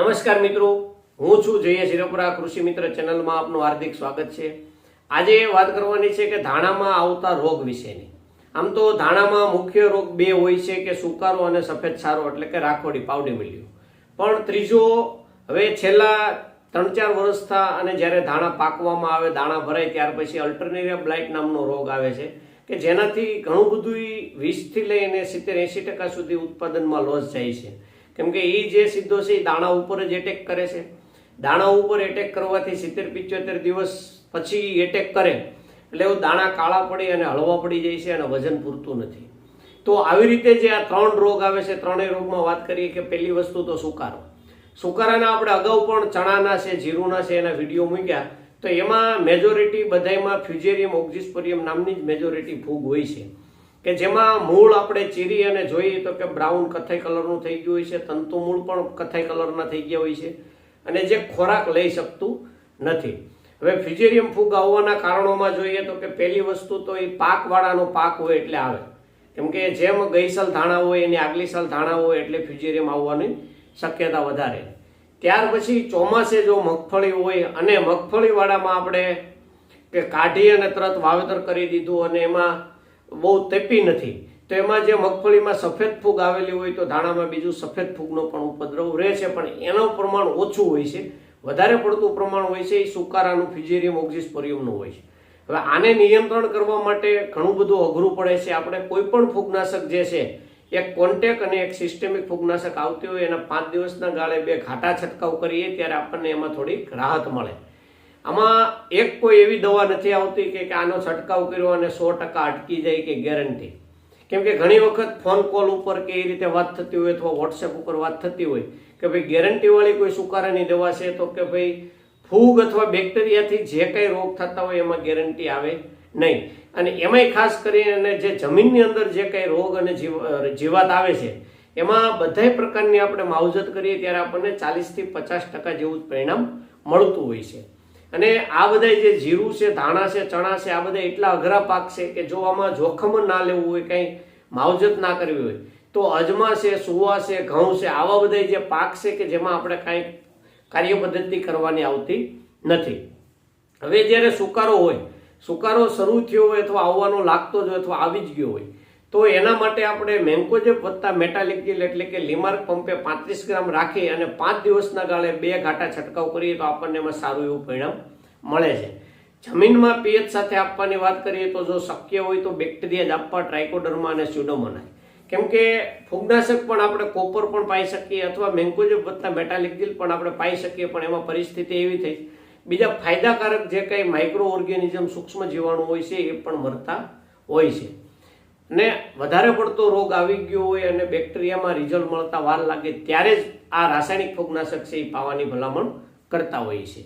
નમસ્કાર મિત્રો. હું છું જય શિરોપરા કૃષિ મિત્ર ચેનલમાં આપનું હાર્દિક સ્વાગત છે. આજે વાત કરવાની છે કે ધાણામાં આવતા રોગ વિશેની. આમ તો ધાણામાં મુખ્ય રોગ બે હોય છે કે સુકારો અને સફેદ સારો, એટલે કે રાખોડી, પાવડી મિલ્યું પણ ત્રીજો, હવે છેલ્લા ત્રણ ચાર વર્ષથા અને જ્યારે ધાણા પાકવામાં આવે દાણા ભરાય ત્યાર પછી અલ્ટરનેરિયા બ્લાઇટ નામનો રોગ આવે છે, કે જેનાથી ઘણું બધું વીસથી લઈને સિત્તેર એંસી ટકા સુધી ઉત્પાદનમાં લોસ જાય છે. કેમ કે એ જે સીધો છે એ દાણા ઉપર જ એટેક કરે છે. દાણા ઉપર એટેક કરવાથી સિત્તેર પિચોતેર દિવસ પછી એટેક કરે. એટલે એવું દાણા કાળા પડી અને હળવા પડી જાય છે અને વજન પૂરતું નથી. તો આવી રીતે જે આ ત્રણ રોગ આવે છે, ત્રણેય રોગમાં વાત કરીએ કે પહેલી વસ્તુ તો સુકારો. સુકારાના આપણે અગાઉ પણ ચણાના છે, જીરુના છે એના વીડિયો મૂક્યા. તો એમાં મેજોરિટી બધાયમાં ફ્યુજેરિયમ ઓક્ઝિસ્પોરિયમ નામની જ મેજોરિટી ફૂગ હોય છે. કે જેમાં મૂળ આપણે ચીરી અને જોઈએ તો કે બ્રાઉન કથાઈ કલરનું થઈ ગયું હોય છે, તંતુ મૂળ પણ કથાઈ કલરના થઈ ગયા હોય છે અને જે ખોરાક લઈ શકતું નથી. હવે ફ્યુજેરિયમ ફૂગ આવવાના કારણોમાં જોઈએ તો કે પહેલી વસ્તુ તો એ પાકવાળાનો પાક હોય એટલે આવે. કેમ કે જેમ ગઈ સાલ ધાણા હોય, એની આગલી સાલ ધાણા હોય એટલે ફ્યુજેરિયમ આવવાની શક્યતા વધારે. ત્યાર પછી ચોમાસે જો મગફળી હોય અને મગફળીવાળામાં આપણે કે કાઢી અને તરત વાવેતર કરી દીધું અને એમાં બહુ તેપી નથી. તો એમાં જે મગફળીમાં સફેદ ફૂગ આવેલી હોય તો ધાણામાં બીજું સફેદ ફૂગનો પણ ઉપદ્રવ રહે છે, પણ એનું પ્રમાણ ઓછું હોય છે. વધારે પડતું પ્રમાણ હોય છે એ સુકારાનું, ફિજેરિયમ, ઓક્ઝિસ્પોરિયમનું હોય છે. હવે આને નિયંત્રણ કરવા માટે ઘણું બધું અઘરું પડે છે. આપણે કોઈ પણ ફૂગનાશક જે છે, એક કોન્ટેક અને એક સિસ્ટેમિક ફૂગનાશક આવતી હોય, એના પાંચ દિવસના ગાળે બે ઘાટા છંટકાવ કરીએ, ત્યારે આપણને એમાં થોડીક રાહત મળે. આમાં એક કોઈ એવી દવા નથી આવતી કે આનો છંટકાવ કર્યો અને સો ટકા અટકી જાય કે ગેરંટી કેમ કે ઘણી વખત ફોન કોલ ઉપર કે એ રીતે વાત થતી હોય અથવા વોટ્સએપ ઉપર વાત થતી હોય કે ભાઈ ગેરંટીવાળી કોઈ સુકારાની દવા છે તો કે ભાઈ ફૂગ અથવા બેક્ટેરિયાથી જે કંઈ રોગ થતા હોય એમાં ગેરંટી આવે નહીં. અને એમાંય ખાસ કરીને જે જમીનની અંદર જે કંઈ રોગ અને જીવ જીવાત આવે છે, એમાં બધાય પ્રકારની આપણે માવજત કરીએ ત્યારે આપણને ચાલીસથી પચાસ ટકા જેવું જ પરિણામ મળતું હોય છે. અને આ બધા જે જીરું છે, ધાણા છે, ચણા છે, આ બધા એટલા અઘરા પાક છે કે જો આમાં જોખમ ના લેવું હોય, કંઈ માવજત ના કરવી હોય, તો અજમા છે, સુવા છે, ઘઉં છે, આવા બધા જે પાક છે કે જેમાં આપણે કાંઈ કાર્ય પદ્ધતિ કરવાની આવતી નથી. હવે જ્યારે સુકારો હોય, સુકારો શરૂ થયો હોય અથવા આવવાનો લાગતો જ હોય અથવા આવી જ ગયો હોય તો એના માટે આપણે મેન્કોજેબ વત્તા મેટાલિકિલ એટલે કે લીમાર્ક પંપે પાંત્રીસ ગ્રામ રાખી અને પાંચ દિવસના ગાળે બે ઘાટા છંટકાવ કરીએ તો આપણને એમાં સારું એવું પરિણામ મળે છે. જમીનમાં પીએચ સાથે આપવાની વાત કરીએ તો જો શક્ય હોય તો બેક્ટેરિયા જ આપવા ટ્રાઇકોડર્મા અને સ્યુડોમોનાસ કેમ કે ફૂગનાશક પણ આપણે કોપર પણ પાઈ શકીએ અથવા મેન્કોજેબ વત્તા મેટાલિક જેલ પણ આપણે પાઈ શકીએ પણ એમાં પરિસ્થિતિ એવી થઈ બીજા ફાયદાકારક જે કંઈ માઇક્રો ઓર્ગેનિઝમ સૂક્ષ્મ જીવાણુ હોય છે એ પણ મરતા હોય છે. ને વધારે પડતો રોગ આવી ગયો હોય અને બેક્ટેરિયામાં રિઝલ્ટ મળતા વાર લાગે ત્યારે જ આ રાસાયણિક ફૂગનાશક છે એ પાવાની ભલામણ કરતા હોય છે.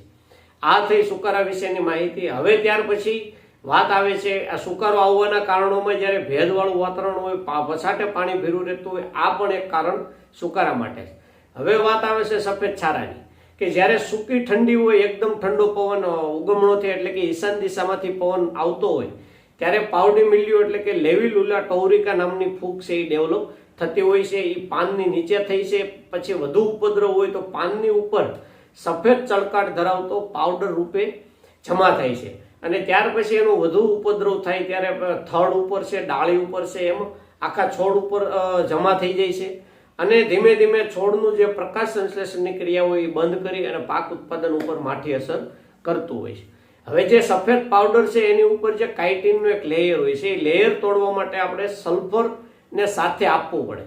આ થઈ સુકારા વિશેની માહિતી. હવે ત્યાર પછી વાત આવે છે, આ સુકારો આવવાના કારણોમાં જ્યારે ભેજવાળું વાતાવરણ હોય પછાટે પાણી ભેરું રહેતું હોય, આ પણ એક કારણ સુકારા માટે છે. હવે વાત આવે છે સફેદ છારાની, કે જ્યારે સૂકી ઠંડી હોય, એકદમ ઠંડો પવન ઉગમણોથી એટલે કે ઈશાન દિશામાંથી પવન આવતો હોય ત્યારે પાવડી મિલ્યું એટલે કે લેવી લુલા ટૌરિકા નામની ફૂગ છે એ ડેવલપ થતી હોય છે એ પાનની નીચે થઈ છે, પછી વધુ ઉપદ્રવ હોય તો પાનની ઉપર સફેદ ચળકાટ ધરાવતો પાવડર રૂપે જમા થાય છે. અને ત્યાર પછી એનો વધુ ઉપદ્રવ થાય ત્યારે થડ ઉપર છે, ડાળી ઉપર છે, એમ આખા છોડ ઉપર જમા થઈ જાય છે. અને ધીમે ધીમે છોડનું જે પ્રકાશ સંશ્લેષણની ક્રિયા હોય એ બંધ કરી અને પાક ઉત્પાદન ઉપર માઠી અસર કરતું હોય છે. હવે જે સફેદ પાવડર છે, એની ઉપર જે કાઇટિનનું એક લેયર હોય છે, એ લેયર તોડવા માટે આપણે સલ્ફર ને સાથે આપવું પડે.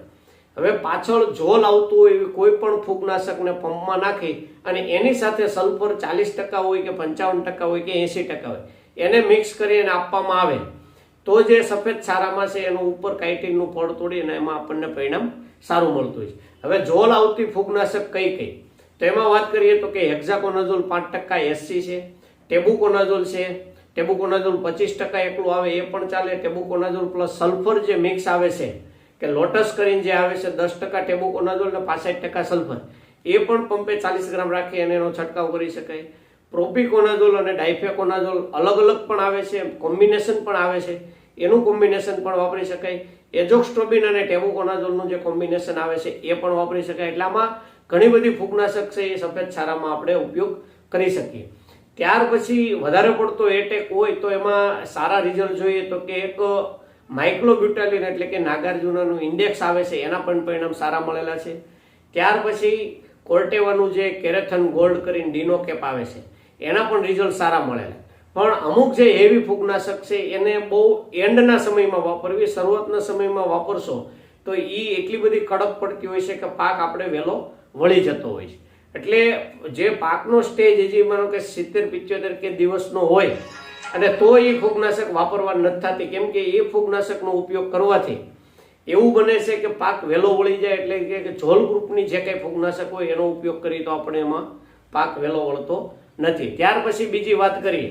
હવે પાછળ જોલ આવતું હોય એવી કોઈ પણ ફૂગનાશકને પંપમાં નાખી અને એની સાથે સલ્ફર ચાલીસ ટકા હોય કે પંચાવન ટકા હોય કે એંસી ટકા હોય, એને મિક્સ કરી અને આપવામાં આવે. તો જે સફેદ સારામાં છે, એનું ઉપર કાઇટિનનું ફળ તોડી અને એમાં આપણને પરિણામ સારું મળતું હોય છે. હવે જોલ આવતી ફૂગનાશક કઈ કઈ? તો એમાં વાત કરીએ તો કે હેક્ઝાકોનાઝોલ પાંચ ટકા એસસી છે ટેબુકોનાઝોલ છે. ટેબુકોનાઝોલ પચીસ ટકા એકલું આવે એ પણ ચાલે. ટેબુકોનાઝોલ પ્લસ સલ્ફર જે મિક્સ આવે છે, કે લોટસ કરીને જે આવે છે, દસ ટકા ટેબુકોનાઝોલ ને પાસઠ ટકા સલ્ફર. એ પણ પંપે ચાલીસ ગ્રામ રાખી અને એનો છંટકાવ કરી શકાય. પ્રોપિકોનાઝોલ અને ડાયફેકોનાઝોલ અલગ અલગ પણ આવે છે કોમ્બિનેશન પણ આવે છે. એનું કોમ્બિનેશન પણ વાપરી શકાય. એજોક્સ્ટ્રોબિન અને ટેબુકોનાઝોલનું જે કોમ્બિનેશન આવે છે, એ પણ વાપરી શકાય. એટલામાં ઘણી બધી ફૂગનાશક છે, એ સફેદ છારામાં આપણે ઉપયોગ કરી શકીએ. ત્યાર પછી વધારે પડતો એટેક હોય તો એમાં સારા રિઝલ્ટ જોઈએ તો કે એક માઇક્લોબ્યુટાલિન એટલે કે નાગાર્જુનાનું ઇન્ડેક્સ આવે છે, એના પણ પરિણામ સારા મળેલા છે. ત્યાર પછી કોર્ટેવાનું જે કેરેથન ગોલ્ડ કરીને ડીનો કેપ આવે છે, એના પણ રિઝલ્ટ સારા મળેલા. પણ અમુક જે હેવી ફૂગનાશક છે, એને બહુ એન્ડના સમયમાં વાપરવી, શરૂઆતના સમયમાં વાપરશો, તો એ એટલી બધી કડક પડતી હોય છે કે પાક આપણે વહેલો વળી જતો હોય છે. એટલે જે પાકનો સ્ટેજ હજી માનો કે સિત્તેર પિત્યોતેર કે દિવસનો હોય, અને તો એ ફૂગનાશક વાપરવા નથી થતી. કેમ કે એ ફૂગનાશકનો ઉપયોગ કરવાથી એવું બને છે કે પાક વહેલો વળી જાય એટલે કે જોલ ગ્રુપની જે કંઈ ફૂગનાશક હોય એનો ઉપયોગ કરીએ તો આપણે એમાં પાક વહેલો વળતો નથી. ત્યાર પછી બીજી વાત કરીએ,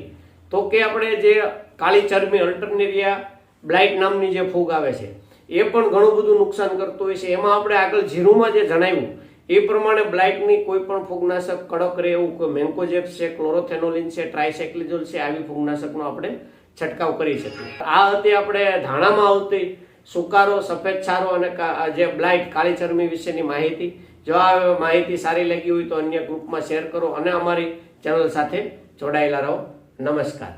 તો કે આપણે જે કાળી ચરમી અલ્ટરનેરિયા બ્લાઇટ નામની જે ફૂગ આવે છે, એ પણ ઘણું બધું નુકસાન કરતું હોય છે. એમાં આપણે આગળ જીરુમાં જે જણાવ્યું એ પ્રમાણે બ્લાઇટની કોઈ પણ ફૂગનાશક, કડક રહે એવું મેન્કોજેપ છે, ક્લોરોથેનોલિન છે ટ્રાયસેક્લિઝોલ છે, આવી ફૂગનાશકનો આપણે છંટકાવ કરી શકીએ. આ હતી આપણે ધાણામાં આવતી સુકારો, સફેદ છારો અને જે બ્લાઇટ, કાળી ચરમી વિશેની માહિતી. જો આ માહિતી સારી લાગી હોય તો અન્ય ગ્રુપમાં શેર કરો અને અમારી ચેનલ સાથે જોડાયેલા રહો. નમસ્કાર.